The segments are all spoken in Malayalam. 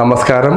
നമസ്കാരം.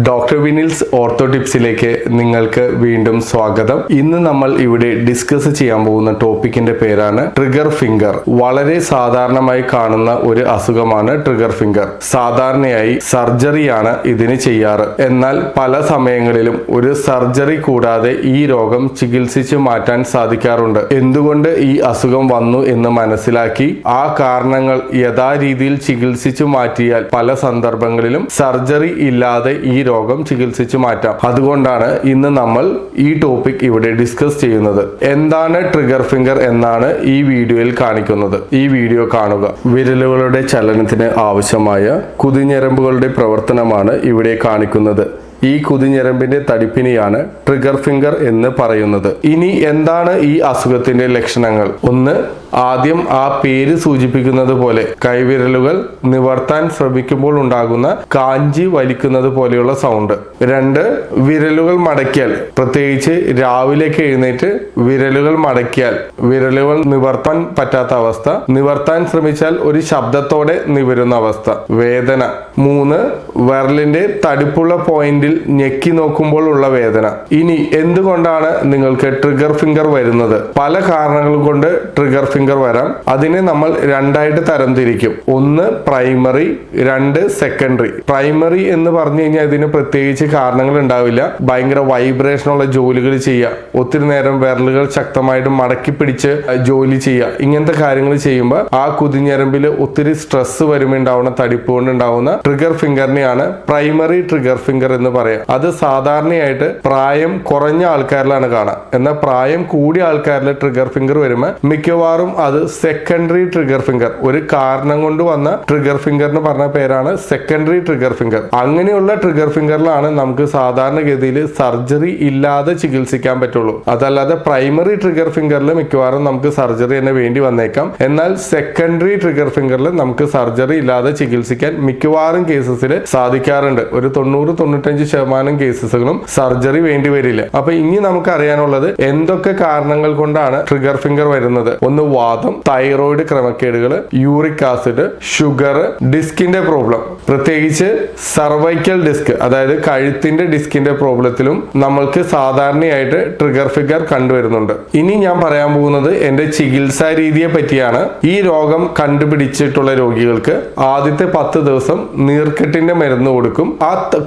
ഡോക്ടർ വിനിൽസ് ഓർത്തോ ടിപ്സിലേക്ക് നിങ്ങൾക്ക് വീണ്ടും സ്വാഗതം. ഇന്ന് നമ്മൾ ഇവിടെ ഡിസ്കസ് ചെയ്യാൻ പോകുന്ന ടോപ്പിക്കിന്റെ പേരാണ് ട്രിഗർ ഫിംഗർ വളരെ സാധാരണമായി കാണുന്ന ഒരു അസുഖമാണ് ട്രിഗർ ഫിംഗർ സാധാരണയായി സർജറിയാണ് ഇതിന് ചെയ്യാറ്. എന്നാൽ പല സമയങ്ങളിലും ഒരു സർജറി കൂടാതെ ഈ രോഗം ചികിത്സിച്ചു മാറ്റാൻ സാധിക്കാറുണ്ട്. എന്തുകൊണ്ട് ഈ അസുഖം വന്നു എന്ന് മനസ്സിലാക്കി ആ കാരണങ്ങൾ യഥാരീതിയിൽ ചികിത്സിച്ചു മാറ്റിയാൽ പല സന്ദർഭങ്ങളിലും സർജറി ഇല്ലാതെ ഈ രോഗം ചികിത്സിച്ചു മാറ്റാം. അതുകൊണ്ടാണ് ഇന്ന് നമ്മൾ ഈ ടോപ്പിക് ഇവിടെ ഡിസ്കസ് ചെയ്യുന്നത്. എന്താണ് ട്രിഗർ ഫിംഗർ എന്നാണ് ഈ വീഡിയോയിൽ കാണിക്കുന്നത്. ഈ വീഡിയോ കാണുക. വിരലുകളുടെ ചലനത്തിന് ആവശ്യമായ കുതിഞ്ഞരമ്പുകളുടെ പ്രവർത്തനമാണ് ഇവിടെ കാണിക്കുന്നത്. ഈ കുതിഞ്ഞരമ്പിന്റെ തടിപ്പിനെയാണ് ട്രിഗർ ഫിംഗർ എന്ന് പറയുന്നത്. ഇനി എന്താണ് ഈ അസുഖത്തിന്റെ ലക്ഷണങ്ങൾ? ഒന്ന് ആദ്യം ആ പേര് സൂചിപ്പിക്കുന്നത് പോലെ കൈവിരലുകൾ നിവർത്താൻ ശ്രമിക്കുമ്പോൾ ഉണ്ടാകുന്ന കാഞ്ചി വലിക്കുന്നത് പോലെയുള്ള സൗണ്ട് രണ്ട് വിരലുകൾ മടക്കിയാൽ പ്രത്യേകിച്ച് രാവിലെ എഴുന്നേറ്റ് വിരലുകൾ മടക്കിയാൽ വിരലുകൾ നിവർത്താൻ പറ്റാത്ത അവസ്ഥ നിവർത്താൻ ശ്രമിച്ചാൽ ഒരു ശബ്ദത്തോടെ നിവരുന്ന അവസ്ഥ. വേദന. മൂന്ന് വിരലിന്റെ തടിപ്പുള്ള പോയിന്റിൽ ഞെക്കി നോക്കുമ്പോൾ ഉള്ള വേദന. ഇനി എന്തുകൊണ്ടാണ് നിങ്ങൾക്ക് ട്രിഗർ ഫിംഗർ വരുന്നത്? പല കാരണങ്ങൾ കൊണ്ട് ട്രിഗർ ഫിംഗർ വരാം. അതിനെ നമ്മൾ രണ്ടായിട്ട് തരംതിരിക്കും. ഒന്ന് പ്രൈമറി രണ്ട് സെക്കൻഡറി പ്രൈമറി എന്ന് പറഞ്ഞു കഴിഞ്ഞാൽ ഇതിന് പ്രത്യേകിച്ച് കാരണങ്ങൾ ഉണ്ടാവില്ല. ഭയങ്കര വൈബ്രേഷനുള്ള ജോലികൾ ചെയ്യുക. ഒത്തിരി നേരം വിരലുകൾ ശക്തമായിട്ട് മടക്കി പിടിച്ച് ജോലി ചെയ്യുക. ഇങ്ങനത്തെ കാര്യങ്ങൾ ചെയ്യുമ്പോൾ ആ കുതിഞ്ഞരമ്പിൽ ഒത്തിരി സ്ട്രെസ് വരുമ്പോൾ ഉണ്ടാവുന്ന തടിപ്പ് കൊണ്ട് ഉണ്ടാവുന്ന ട്രിഗർ ഫിംഗറിനെയാണ് പ്രൈമറി ട്രിഗർ ഫിംഗർ എന്ന് പറയാം. അത് സാധാരണയായിട്ട് പ്രായം കുറഞ്ഞ ആൾക്കാരിലാണ് കാണാം. എന്നാൽ പ്രായം കൂടിയ ആൾക്കാരിൽ ട്രിഗർ ഫിംഗർ വരുമ്പോൾ മിക്കവാറും അത് സെക്കൻഡറി ട്രിഗർ ഫിംഗർ ഒരു കാരണം കൊണ്ട് വന്ന ട്രിഗർ ഫിംഗർ എന്ന് പറഞ്ഞ പേരാണ് സെക്കൻഡറി ട്രിഗർ ഫിംഗർ അങ്ങനെയുള്ള ട്രിഗർ ഫിംഗറിലാണ് നമുക്ക് സാധാരണഗതിയിൽ സർജറി ഇല്ലാതെ ചികിത്സിക്കാൻ പറ്റുള്ളൂ. അതല്ലാതെ പ്രൈമറി ട്രിഗർ ഫിംഗറിൽ മിക്കവാറും നമുക്ക് സർജറി തന്നെ വേണ്ടി വന്നേക്കാം. എന്നാൽ സെക്കൻഡറി ട്രിഗർ ഫിംഗറിൽ നമുക്ക് സർജറി ഇല്ലാതെ ചികിത്സിക്കാൻ മിക്കവാറും കേസസിൽ സാധിക്കാറുണ്ട്. ഒരു തൊണ്ണൂറ് തൊണ്ണൂറ്റഞ്ച് ശതമാനം കേസസുകളും സർജറി വേണ്ടി വരില്ല. അപ്പൊ ഇനി നമുക്ക് അറിയാനുള്ളത് എന്തൊക്കെ കാരണങ്ങൾ കൊണ്ടാണ് ട്രിഗർ ഫിംഗർ വരുന്നത്? ഒന്ന് വാദം തൈറോയിഡ് ക്രമക്കേടുകൾ യൂറിക് ആസിഡ് ഷുഗർ ഡിസ്കിന്റെ പ്രോബ്ലം പ്രത്യേകിച്ച് സർവൈക്കൽ ഡിസ്ക് അതായത് കഴുത്തിന്റെ ഡിസ്കിന്റെ പ്രോബ്ലത്തിലും നമ്മൾക്ക് സാധാരണയായിട്ട് ട്രിഗർ ഫിഗർ കണ്ടുവരുന്നുണ്ട്. ഇനി ഞാൻ പറയാൻ പോകുന്നത് എന്റെ ചികിത്സാ രീതിയെ പറ്റിയാണ്. ഈ രോഗം കണ്ടുപിടിച്ചിട്ടുള്ള രോഗികൾക്ക് ആദ്യത്തെ പത്ത് ദിവസം നീർക്കെട്ടിന്റെ മരുന്ന് കൊടുക്കും. ആ ത-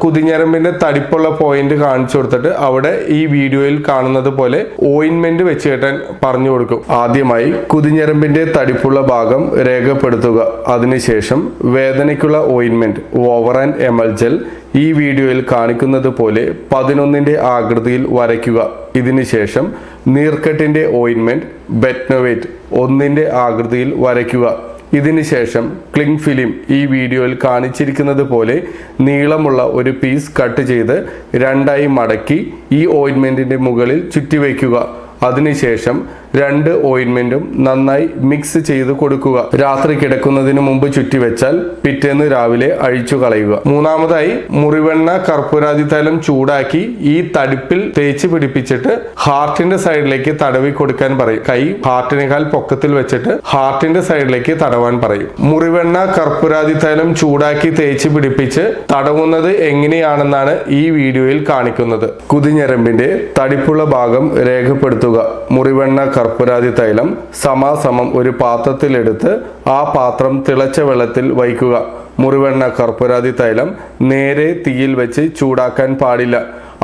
കുതിഞ്ഞരമ്പിന്റെ തടിപ്പുള്ള പോയിന്റ് കാണിച്ചു കൊടുത്തിട്ട് അവിടെ ഈ വീഡിയോയിൽ കാണുന്നത് പോലെ ഓയിൻമെന്റ് വെച്ച് കെട്ടാൻ പറഞ്ഞു കൊടുക്കും. ആദ്യമായി കുതിഞ്ഞരമ്പിന്റെ തടിപ്പുള്ള ഭാഗം രേഖപ്പെടുത്തുക. അതിനുശേഷം വേദനയ്ക്കുള്ള ഓയിൻമെന്റ് ഓവർ ആൻഡ് എമൽജൽ ഈ വീഡിയോയിൽ കാണിക്കുന്നത് പോലെ പതിനൊന്നിന്റെ ആകൃതിയിൽ വരയ്ക്കുക. ഇതിനുശേഷം നീർക്കെട്ടിന്റെ ഓയിൻമെന്റ് ബെറ്റ്നോവേറ്റ് ഒന്നിന്റെ ആകൃതിയിൽ വരയ്ക്കുക. ഇതിനുശേഷം ക്ലിങ് ഫിലിം ഈ വീഡിയോയിൽ കാണിച്ചിരിക്കുന്നത് പോലെ നീളമുള്ള ഒരു പീസ് കട്ട് ചെയ്ത് രണ്ടായി മടക്കി ഈ ഓയിൻമെന്റിന്റെ മുകളിൽ ചുറ്റിവെക്കുക അതിനുശേഷം രണ്ട് ഓയിൻമെന്റും നന്നായി മിക്സ് ചെയ്ത് കൊടുക്കുക. രാത്രി കിടക്കുന്നതിന് മുമ്പ് ചുറ്റിവെച്ചാൽ പിറ്റേന്ന് രാവിലെ അഴിച്ചു കളയുക. മൂന്നാമതായി മുറിവെണ്ണ കർപ്പൂരാതി തൈലം ചൂടാക്കി ഈ തടുപ്പിൽ തേച്ച് പിടിപ്പിച്ചിട്ട് ഹാർട്ടിന്റെ സൈഡിലേക്ക് തടവി കൊടുക്കാൻ പറയും. കൈ ഹാർട്ടിനേക്കാൾ പൊക്കത്തിൽ വെച്ചിട്ട് ഹാർട്ടിന്റെ സൈഡിലേക്ക് തടവാൻ പറയും. മുറിവെണ്ണ കർപ്പൂരാതി തൈലം ചൂടാക്കി തേച്ച് പിടിപ്പിച്ച് തടവുന്നത് എങ്ങനെയാണെന്നാണ് ഈ വീഡിയോയിൽ കാണിക്കുന്നത്. കുതിഞ്ഞരമ്പിന്റെ തടിപ്പുള്ള ഭാഗം രേഖപ്പെടുത്തുക. മുറിവെണ്ണ കർപ്പൂരാതി തൈലം സമാസമം ഒരു പാത്രത്തിലെടുത്ത് ആ പാത്രം തിളച്ച വെള്ളത്തിൽ വയ്ക്കുക. മുറിവെണ്ണ കർപ്പൂരാതി തൈലം നേരെ തീയിൽ വെച്ച് ചൂടാക്കാൻ പാടില്ല.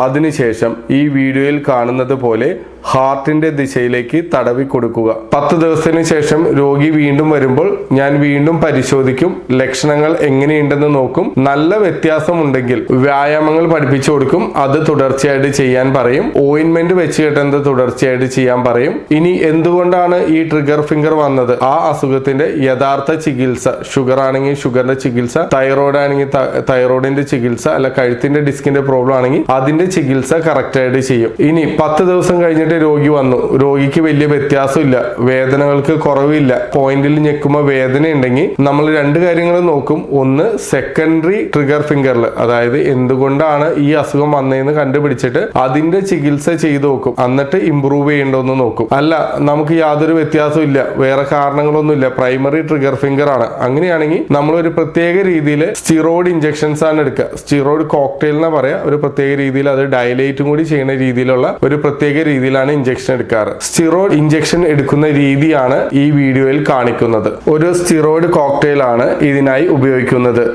അതിനുശേഷം ഈ വീഡിയോയിൽ കാണുന്നത് പോലെ ഹാർട്ടിന്റെ ദിശയിലേക്ക് തടവി കൊടുക്കുക. പത്ത് ദിവസത്തിന് ശേഷം രോഗി വീണ്ടും വരുമ്പോൾ ഞാൻ വീണ്ടും പരിശോധിക്കും ലക്ഷണങ്ങൾ എങ്ങനെയുണ്ടെന്ന് നോക്കും. നല്ല വ്യത്യാസം ഉണ്ടെങ്കിൽ വ്യായാമങ്ങൾ പഠിപ്പിച്ചു കൊടുക്കും. അത് തുടർച്ചയായിട്ട് ചെയ്യാൻ പറയും. ഓയിൻമെന്റ് വെച്ച് കെട്ടുന്നത് തുടർച്ചയായിട്ട് ചെയ്യാൻ പറയും. ഇനി എന്തുകൊണ്ടാണ് ഈ ട്രിഗർ ഫിംഗർ വന്നത്? ആ അസുഖത്തിന്റെ യഥാർത്ഥ ചികിത്സ ഷുഗർ ആണെങ്കിൽ ഷുഗറിന്റെ ചികിത്സ തൈറോയ്ഡ് ആണെങ്കിൽ തൈറോയിഡിന്റെ ചികിത്സ അല്ല കഴുത്തിന്റെ ഡിസ്കിന്റെ പ്രോബ്ലം ആണെങ്കിൽ അതിന്റെ ചികിത്സ കറക്റ്റായിട്ട് ചെയ്യും. ഇനി പത്ത് ദിവസം കഴിഞ്ഞിട്ട് ആയിട്ട് രോഗി വന്നു. രോഗിക്ക് വലിയ വ്യത്യാസമില്ല. വേദനകൾക്ക് കുറവില്ല. പോയിന്റിൽ ഞെക്കുമ്പോൾ വേദന ഉണ്ടെങ്കിൽ നമ്മൾ രണ്ട് കാര്യങ്ങൾ നോക്കും. ഒന്ന് സെക്കൻഡറി ട്രിഗർ ഫിംഗറിൽ അതായത് എന്തുകൊണ്ടാണ് ഈ അസുഖം വന്നതെന്ന് കണ്ടുപിടിച്ചിട്ട് അതിന്റെ ചികിത്സ ചെയ്തു നോക്കും. എന്നിട്ട് ഇമ്പ്രൂവ് ചെയ്യേണ്ടതെന്ന് നോക്കും. അല്ല നമുക്ക് യാതൊരു വ്യത്യാസവും ഇല്ല വേറെ കാരണങ്ങളൊന്നുമില്ല. പ്രൈമറി ട്രിഗർ ഫിംഗർ ആണ്. അങ്ങനെയാണെങ്കിൽ നമ്മൾ ഒരു പ്രത്യേക രീതിയിൽ സ്റ്റിറോയിഡ് ഇഞ്ചക്ഷൻസ് ആണ് എടുക്കുക. സ്റ്റിറോയിഡ് കോക്ടെയിൽ എന്ന് പറയാ. ഒരു പ്രത്യേക രീതിയിൽ അത് ഡയലേറ്റും കൂടി ചെയ്യുന്ന രീതിയിലുള്ള ഒരു പ്രത്യേക രീതിയിലാണ് ഇഞ്ചക്ഷൻ എടുക്കാറ്. സ്റ്റിറോയിഡ് ഇഞ്ചക്ഷൻ എടുക്കുന്ന രീതിയാണ് ഈ വീഡിയോയിൽ കാണിക്കുന്നത്. ഒരു സ്റ്റിറോയിഡ് കോക്ടെയിൽ ആണ് ഇതിനായി ഉപയോഗിക്കുന്നത്.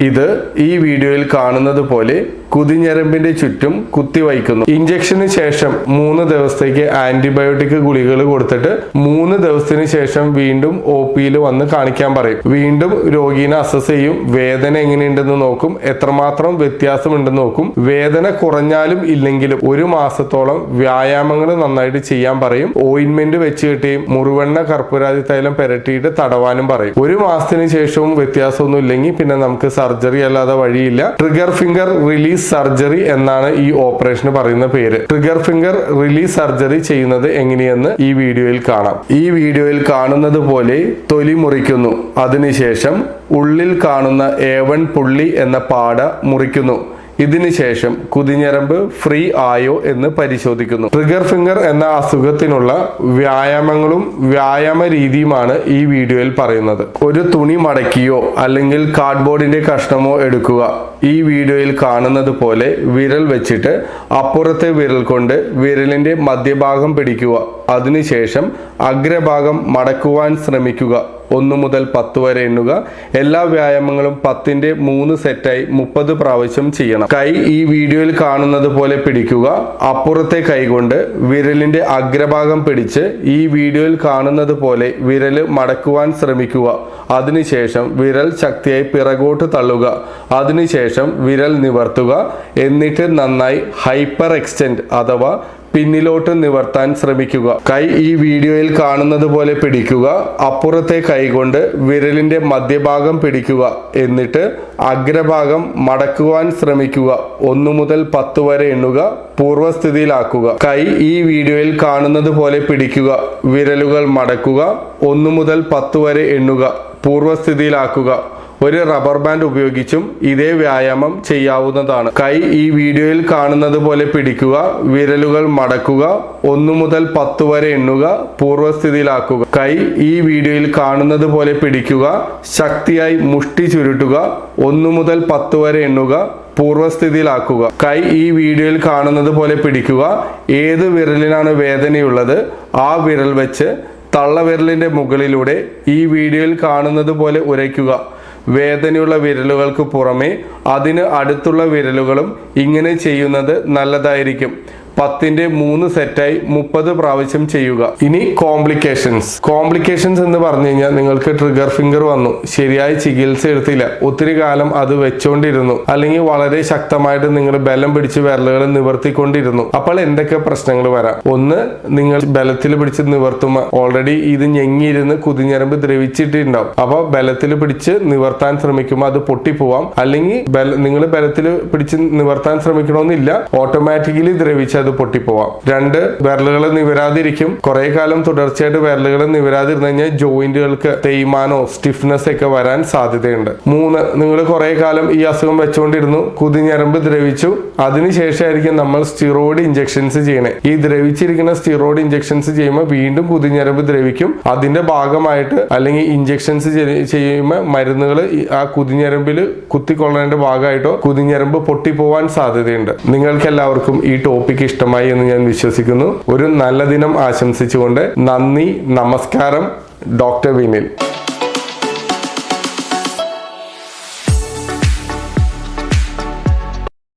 ഇത് ഈ വീഡിയോയിൽ കാണുന്നത് പോലെ കുതിഞ്ഞരമ്പിന്റെ ചുറ്റും കുത്തിവയ്ക്കുന്നു ഇഞ്ചക്ഷന് ശേഷം മൂന്ന് ദിവസത്തേക്ക് ആന്റിബയോട്ടിക് ഗുളികകൾ കൊടുത്തിട്ട് മൂന്ന് ദിവസത്തിന് ശേഷം വീണ്ടും ഒ പിയിൽ വന്ന് കാണിക്കാൻ പറയും. വീണ്ടും രോഗീനെ അസസ് ചെയ്യും. വേദന എങ്ങനെയുണ്ടെന്ന് നോക്കും. എത്രമാത്രം വ്യത്യാസമുണ്ടെന്ന് നോക്കും. വേദന കുറഞ്ഞാലും ഇല്ലെങ്കിലും ഒരു മാസത്തോളം വ്യായാമങ്ങൾ നന്നായിട്ട് ചെയ്യാൻ പറയും. ഓയിൻമെന്റ് വെച്ച് കെട്ടിയും മുറിവെണ്ണ കർപ്പൂരാതി തൈലം പെരട്ടിയിട്ട് തടവാനും പറയും. ഒരു മാസത്തിന് ശേഷവും വ്യത്യാസമൊന്നും ഇല്ലെങ്കിൽ പിന്നെ നമുക്ക് സർജറി അല്ലാതെ വഴിയില്ല. ട്രിഗർ ഫിംഗർ റിലീസ് സർജറി എന്നാണ് ഈ ഓപ്പറേഷന് പറയുന്ന പേര്. ട്രിഗർ ഫിംഗർ റിലീസ് സർജറി ചെയ്യുന്നത് എങ്ങനെയെന്ന് ഈ വീഡിയോയിൽ കാണാം. ഈ വീഡിയോയിൽ കാണുന്നത് പോലെ തൊലി മുറിക്കുന്നു. അതിനുശേഷം ഉള്ളിൽ കാണുന്ന ഏവൺ പുള്ളി എന്ന പാട മുറിക്കുന്നു. ഇതിനുശേഷം കുതിഞ്ഞരമ്പ് ഫ്രീ ആയോ എന്ന് പരിശോധിക്കുന്നു. ട്രിഗർ ഫിംഗർ എന്ന അസുഖത്തിനുള്ള വ്യായാമങ്ങളും വ്യായാമ രീതിയുമാണ് ഈ വീഡിയോയിൽ പറയുന്നത്. ഒരു തുണി മടക്കിയോ അല്ലെങ്കിൽ കാർഡ്ബോർഡിന്റെ കഷ്ണമോ എടുക്കുക. ഈ വീഡിയോയിൽ കാണുന്നത് പോലെ വിരൽ വെച്ചിട്ട് അപ്പുറത്തെ വിരൽ കൊണ്ട് വിരലിന്റെ മധ്യഭാഗം പിടിക്കുക. അതിനുശേഷം അഗ്രഭാഗം മടക്കുവാൻ ശ്രമിക്കുക. ഒന്ന് മുതൽ പത്ത് വരെ എണ്ണുക. എല്ലാ വ്യായാമങ്ങളും പത്തിന്റെ മൂന്ന് സെറ്റായി മുപ്പത് പ്രാവശ്യം ചെയ്യണം. കൈ ഈ വീഡിയോയിൽ കാണുന്നത് പോലെ പിടിക്കുക. അപ്പുറത്തെ കൈ കൊണ്ട് വിരലിന്റെ അഗ്രഭാഗം പിടിച്ച് ഈ വീഡിയോയിൽ കാണുന്നത് പോലെ വിരൽ മടക്കുവാൻ ശ്രമിക്കുക. അതിനുശേഷം വിരൽ ശക്തിയായി പിറകോട്ട് തള്ളുക. അതിനുശേഷം വിരൽ നിവർത്തുക. എന്നിട്ട് നന്നായി ഹൈപ്പർ എക്സ്റ്റെൻഡ് അഥവാ പിന്നിലോട്ട് നിവർത്താൻ ശ്രമിക്കുക. കൈ ഈ വീഡിയോയിൽ കാണുന്നത് പോലെ പിടിക്കുക. അപ്പുറത്തെ കൈകൊണ്ട് വിരലിന്റെ മധ്യഭാഗം പിടിക്കുക. എന്നിട്ട് അഗ്രഭാഗം മടക്കുവാൻ ശ്രമിക്കുക. ഒന്നു മുതൽ പത്ത് വരെ എണ്ണുക. പൂർവസ്ഥിതിയിലാക്കുക കൈ ഈ വീഡിയോയിൽ കാണുന്നത് പോലെ പിടിക്കുക. വിരലുകൾ മടക്കുക. ഒന്നു മുതൽ പത്ത് വരെ എണ്ണുക. പൂർവസ്ഥിതിയിലാക്കുക ഒരു റബ്ബർ ബാൻഡ് ഉപയോഗിച്ചും ഇതേ വ്യായാമം ചെയ്യാവുന്നതാണ്. കൈ ഈ വീഡിയോയിൽ കാണുന്നത് പോലെ പിടിക്കുക വിരലുകൾ മടക്കുക ഒന്നു മുതൽ പത്ത് വരെ എണ്ണുക പൂർവസ്ഥിതിയിലാക്കുക. കൈ ഈ വീഡിയോയിൽ കാണുന്നത് പോലെ പിടിക്കുക ശക്തിയായി മുഷ്ടി ചുരുട്ടുക ഒന്നു മുതൽ പത്ത് വരെ എണ്ണുക പൂർവസ്ഥിതിയിലാക്കുക. കൈ ഈ വീഡിയോയിൽ കാണുന്നത് പോലെ പിടിക്കുക ഏത് വിരലിനാണ് വേദനയുള്ളത് ആ വിരൽ വെച്ച് തള്ളവിരലിന്റെ മുകളിലൂടെ ഈ വീഡിയോയിൽ കാണുന്നത് പോലെ ഉരയ്ക്കുക. വേദനയുള്ള വിരലുകൾക്ക് പുറമെ അതിന് അടുത്തുള്ള വിരലുകളും ഇങ്ങനെ ചെയ്യുന്നത് നല്ലതായിരിക്കും. പത്തിന്റെ മൂന്ന് സെറ്റായി മുപ്പത് പ്രാവശ്യം ചെയ്യുക. ഇനി കോംപ്ലിക്കേഷൻസ് കോംപ്ലിക്കേഷൻസ് എന്ന് പറഞ്ഞു കഴിഞ്ഞാൽ നിങ്ങൾക്ക് ട്രിഗർ ഫിംഗർ വന്നു. ശരിയായ ചികിത്സ എടുത്തില്ല. ഒത്തിരി കാലം അത് വെച്ചോണ്ടിരുന്നു. അല്ലെങ്കിൽ വളരെ ശക്തമായിട്ട് നിങ്ങൾ ബലം പിടിച്ച് വിരലുകൾ നിവർത്തിക്കൊണ്ടിരുന്നു. അപ്പോൾ എന്തൊക്കെ പ്രശ്നങ്ങൾ വരാം? ഒന്ന് നിങ്ങൾ ബലത്തിൽ പിടിച്ച് നിവർത്തുമ്പോൾ ഓൾറെഡി ഇത് ഞെങ്ങിയിരുന്ന് കുതിഞ്ഞരമ്പ് ദ്രവിച്ചിട്ടുണ്ടാവും. അപ്പോൾ ബലത്തിൽ പിടിച്ച് നിവർത്താൻ ശ്രമിക്കുമ്പോൾ അത് പൊട്ടിപ്പോവാം. അല്ലെങ്കിൽ നിങ്ങൾ ബലത്തിൽ പിടിച്ച് നിവർത്താൻ ശ്രമിക്കണമെന്നില്ല. ഓട്ടോമാറ്റിക്കലി ദ്രവിച്ച് അത് പൊട്ടിപ്പോവാം. രണ്ട് വിരലുകൾ നിവരാതിരിക്കും. കുറെ കാലം തുടർച്ചയായിട്ട് വിരലുകൾ നിവരാതിരുന്നു ജോയിന്റുകൾക്ക് തേയ്മാനോ സ്റ്റിഫ്നെസ് ഒക്കെ വരാൻ സാധ്യതയുണ്ട്. മൂന്ന് നിങ്ങൾ കുറെ കാലം ഈ അസുഖം വെച്ചുകൊണ്ടിരുന്നു കുതിഞ്ഞരമ്പ് ദ്രവിച്ചു. അതിനുശേഷമായിരിക്കും നമ്മൾ സ്റ്റിറോയിഡ് ഇഞ്ചക്ഷൻസ് ചെയ്യണേ. ഈ ദ്രവിച്ചിരിക്കുന്ന സ്റ്റിറോയിഡ് ഇഞ്ചക്ഷൻസ് ചെയ്യുമ്പോൾ വീണ്ടും കുതിഞ്ഞരമ്പ് ദ്രവിക്കും. അതിന്റെ ഭാഗമായിട്ട് അല്ലെങ്കിൽ ഇഞ്ചക്ഷൻസ് ചെയ്യുമ്പോൾ മരുന്നുകൾ ആ കുതിഞ്ഞരമ്പിൽ കുത്തിക്കൊള്ളേണ്ട ഭാഗമായിട്ടോ കുതിഞ്ഞരമ്പ് പൊട്ടിപ്പോവാൻ സാധ്യതയുണ്ട്. നിങ്ങൾക്ക് എല്ലാവർക്കും ഈ ടോപ്പിക് ഇഷ്ടമായി എന്ന് ഞാൻ വിശ്വസിക്കുന്നു. ഒരു നല്ല ദിനം ആശംസിച്ചുകൊണ്ട് നന്ദി നമസ്കാരം ഡോക്ടർ വിനിൽ.